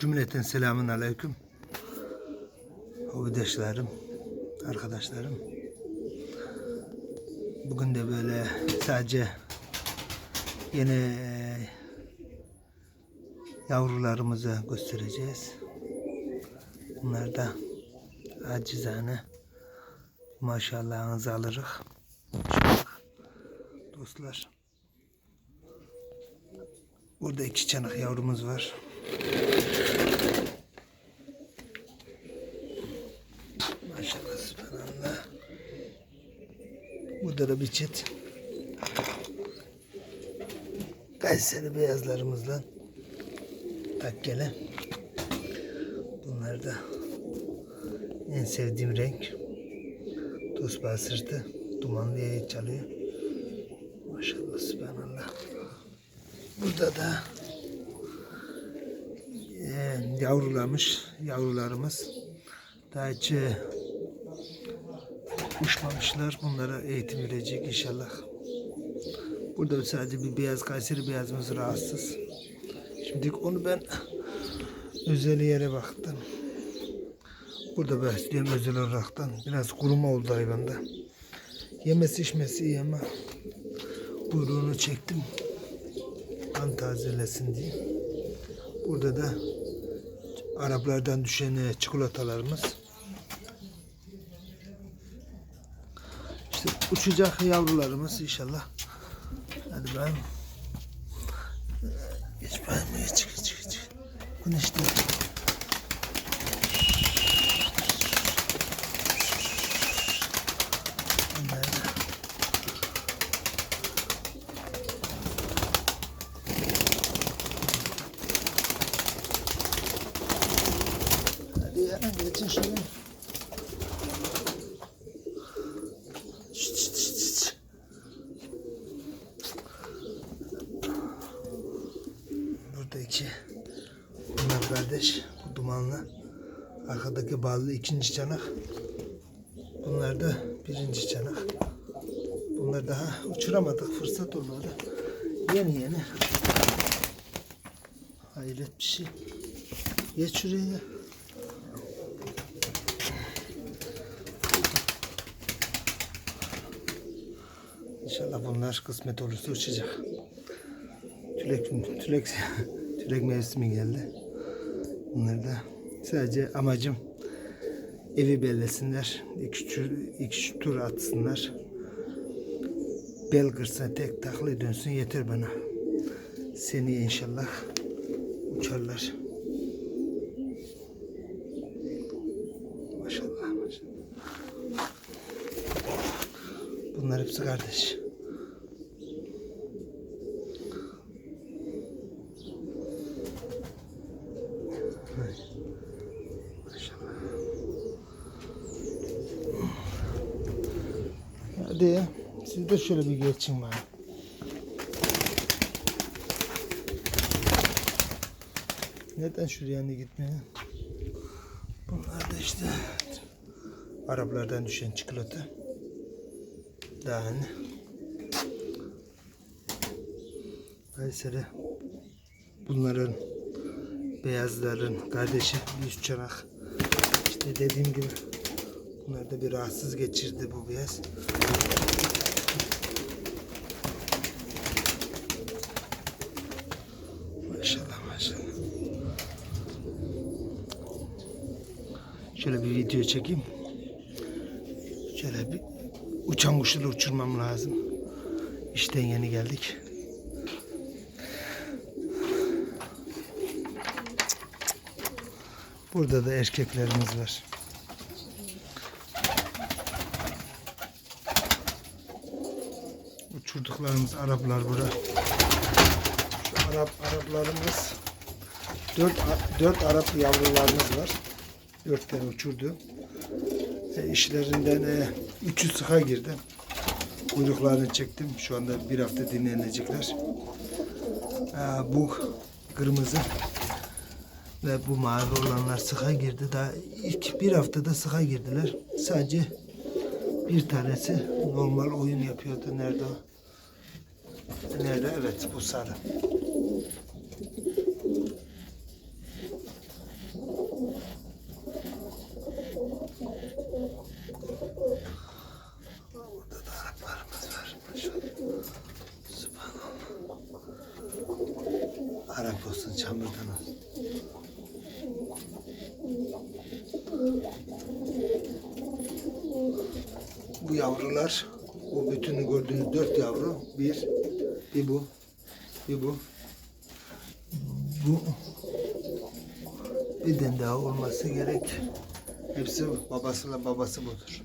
Cümleten selamun aleyküm. Hobidaşlarım, arkadaşlarım. Bugün de böyle sadece yeni yavrularımızı göstereceğiz. Bunlar da acizane maşallahınızı alırız. Dostlar. Burada iki çanak yavrumuz var. Maşallah subhanallah. Burada da bir çift. Kayseri beyazlarımızdan takkele. Bunlar da en sevdiğim renk. Tosbağa sırtı. Dumanlı çalıyor. Maşallah subhanallah. Burada da e, yavrulamış yavrularımız. Daha hiç e, uçmamışlar. Bunlara eğitim verecek inşallah. Burada sadece bir beyaz Kayseri beyazımız rahatsız. Şimdi onu ben özel yere baktım. Burada besliyorum özel olaraktan. Biraz kuruma oldu hayvanda. Yemesi içmesi iyi ama kuyruğunu çektim. Kan tazelesin diye. Burada da Araplardan düşen e, çikolatalarımız. İşte uçacak yavrularımız inşallah. Hadi ben geç ben geç geç geç. Güneşte. Ya geçin. Bunlar kardeş. Bu. Arkadaki bağlı ikinci çanak. Bunlar da birinci çanak. Bunlar daha uçuramadık. Fırsat olmadı. Yeni yeni. Hayret bir şey. Geç şuraya. İnşallah bunlar kısmet olursa uçacak. Tülek, tülek, tülek mevsimi geldi. Bunlar da sadece amacım evi bellesinler. İki, tur, iki tur atsınlar. Bel kırsa tek takla dönsün yeter bana. Seni inşallah uçarlar. Maşallah maşallah. Bunlar hepsi kardeş. Hadi. Siz de şöyle bir geçin bana. Neden şuraya ne gitmiyor? Bunlar da işte Araplardan düşen çikolata. Daha ne? Kayseri bunların beyazların kardeşi yüz çanak. İşte dediğim gibi bunlar da bir rahatsız geçirdi bu beyaz. Maşallah maşallah. Şöyle bir video çekeyim. Şöyle bir uçan kuşları uçurmam lazım. İşten yeni geldik. Burada da erkeklerimiz var. Uçurduklarımız Araplar bura. Şu Arap Araplarımız dört, dört Arap yavrularımız var. Dört tane uçurdu. E, işlerinden e, üçü sıka girdi. Kuyruklarını çektim. Şu anda bir hafta dinlenecekler. E, bu kırmızı ve bu mavi olanlar sıka girdi. Daha ilk bir haftada sıka girdiler. Sadece bir tanesi normal oyun yapıyordu. Nerede o? Nerede? Evet bu sarı. Arap olsun, çamurdan olsun. Bu yavrular, o bütünü gördüğünüz dört yavru. Bir, bir bu, bir bu. Bu bir tane daha olması gerek. Hepsi babasıyla babası budur.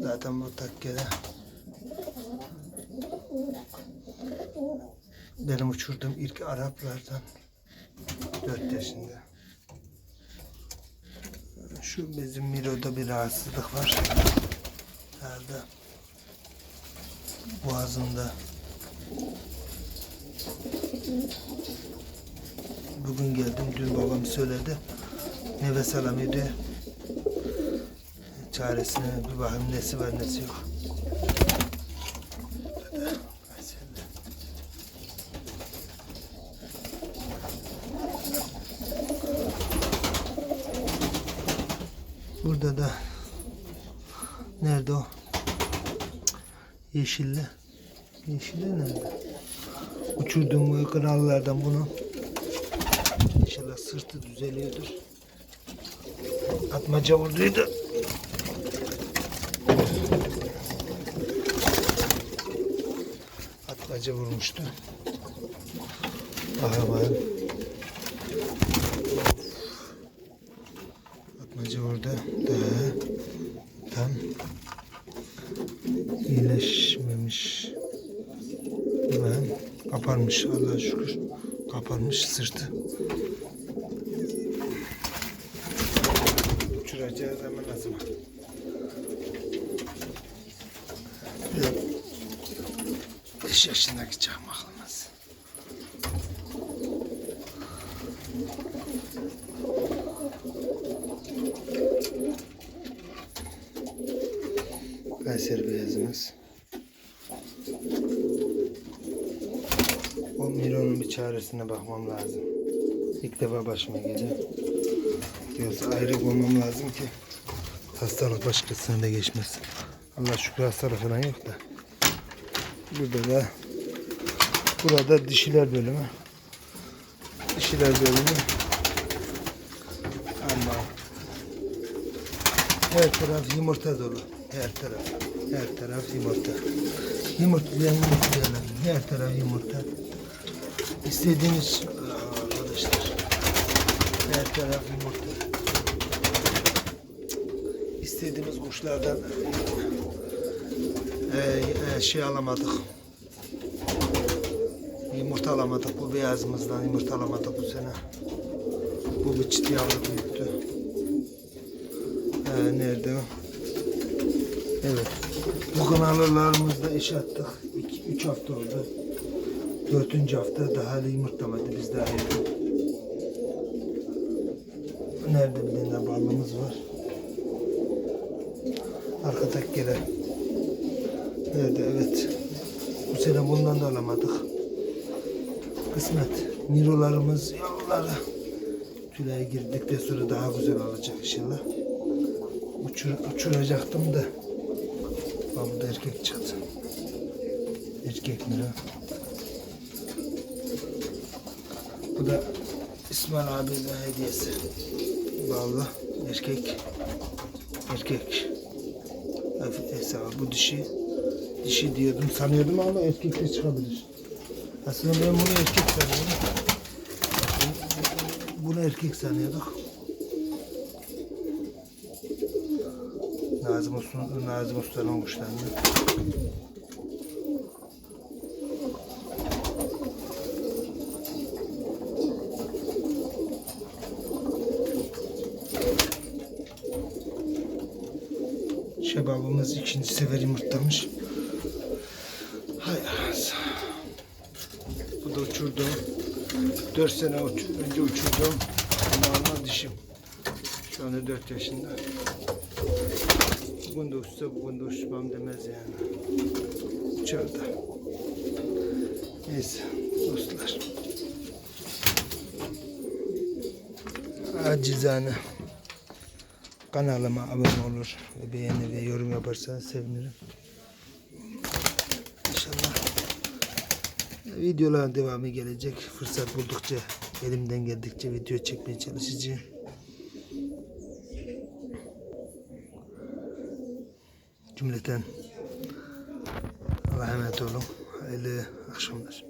Zaten bu takkede benim uçurduğum ilk Araplardan 4 yaşında. Şu bizim Miro'da bir rahatsızlık var. Herhalde boğazında. Bugün geldim, dün babam söyledi. Nefes alamıyordu. Çaresine bir bakayım nesi var nesi yok. Burada da nerede o? Yeşilli. Yeşilli nerede? Uçurduğum bu kanallardan bunu. İnşallah sırtı düzeliyordur. Atmaca vurduydu. Atmaca vurmuştu. Bakalım. Atmaca orada daha tam iyileşmemiş. Ben kaparmış Allah'a şükür. Kapanmış sırtı. Uçuracağı zaman ne zaman? Yok. Beş yaşındaki çakmaklımız. Kayseri beyazımız. O Miro'nun bir çaresine bakmam lazım. İlk defa başıma geliyor. Yoksa ayrı koymam lazım ki hastalık başkasına da geçmesin. Allah şükür hastalık falan yok da. Burada da burada dişiler bölümü. Dişiler bölümü. Ama her taraf yumurta dolu. Her taraf. Her taraf yumurta. Yumurtlayan yumurtlayan. Her taraf yumurta. İstediğiniz arkadaşlar. Her taraf yumurta. İstediğimiz kuşlardan e, e, şey alamadık. Yumurta alamadık. Bu beyazımızdan yumurta alamadık bu sene. Bu bir çift yavru büyüktü. Ee, nerede o? Evet. Bu kanalılarımızda iş attık. 2-3 hafta oldu. Dördüncü hafta daha hala yumurtlamadı. Biz daha yedik. Nerede bir tane ballımız var. Arka tekkele. Nerede? Evet. Bu sene bundan da alamadık. Kısmet. Mirolarımız yavruları. Tülay girdikten sonra daha güzel olacak inşallah. Uçur, uçuracaktım da. Bak burada erkek çıktı. Erkek miro. Bu da İsmail abinin hediyesi. Vallahi erkek. Erkek. Hafif. Bu dişi. Dişi diyordum sanıyordum ama erkek de çıkabilir. Aslında ben bunu erkek sanıyordum. Bunu erkek sanıyorduk. Nazım Usta, Nazım Usta'nın kuşlarını. Şebabımız ikinci sefer yumurtlamış. Hay. Bu da uçurduğum. Dört sene uç- önce uçurduğum normal dişim. Şu anda dört yaşında. Bugün de uçsa bugün de uçmam demez yani. Uçar da. Neyse dostlar. Acizane kanalıma abone olur ve beğenir ve yorum yaparsanız sevinirim. İnşallah Videoların devamı gelecek. Fırsat buldukça elimden geldikçe video çekmeye çalışacağım. جملتان رحمة الله إلى أخشى الناس